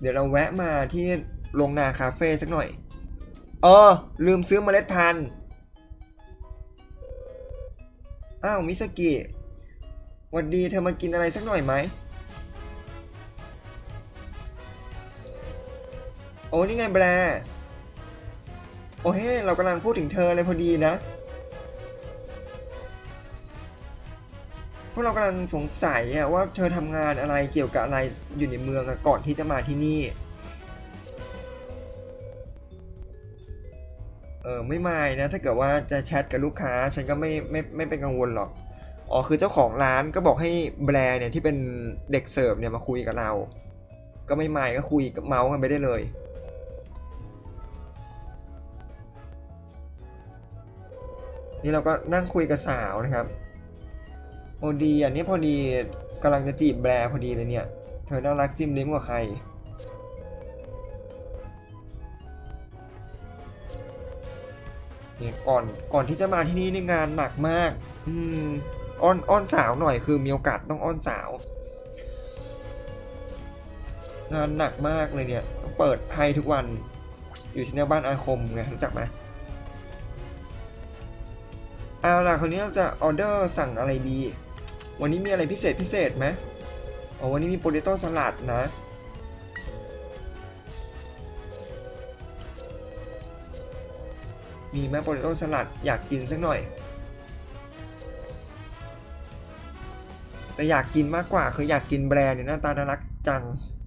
เดี๋ยวเราแวะมาที่โรงนาคาเฟ่สักหน่อยเออลืมซื้อเมล็ดพันธุ์อ้าวมิสกิหวันดีเธอมากินอะไรสักหน่อยไหมโอ้นี่ไงแบรโอ้เฮ้เรากำลังพูดถึงเธอเลยพอดีนะ วกเรากำลังสงสัยอะว่าเธอทำงานอะไรเกี่ยวกับอะไรอยู่ในเมืองอะก่อนที่จะมาที่นี่ เออไม่ไม่นะ ถ้าเกิดว่าจะแชทกับลูกค้า ฉันก็ไม่ไม่ไม่เป็นกังวลหรอก อ๋อคือเจ้าของร้านก็บอกให้แบรนด์เนี่ยที่เป็นเด็กเสิร์ฟเนี่ยมาคุยกับเรา ก็ไม่ไม่ก็คุยกับเมาส์กันไปได้เลยนี่เราก็นั่งคุยกับสาวนะครับ โอ้ดีอันนี้พอดีกำลังจะจีบแบร์พอดีเลยเนี่ย เธอน่ารักจิ้มลิ้มกว่าใคร เนี่ยก่อนก่อนที่จะมาที่นี่ในงานหนักมาก อืมอ้อนอ้อนสาวหน่อยคือมีโอกาสต้องอ้อนสาว งานหนักมากเลยเนี่ยต้องเปิดไพ่ทุกวัน อยู่ที่หน้าบ้านอาคมไงรู้จักไหมเอาล่ะคราวนี้เราจะออเดอร์สั่งอะไรดี วันนี้มีอะไรพิเศษพิเศษไหมอ๋อวันนี้มีโปเตโต้สลัดนะมีไหมโปเตโต้สลัดอยากกินสักหน่อย แต่อยากกินมากกว่าคืออยากกินแบรนด์เนี่ยหน้าตาน่ารักจัง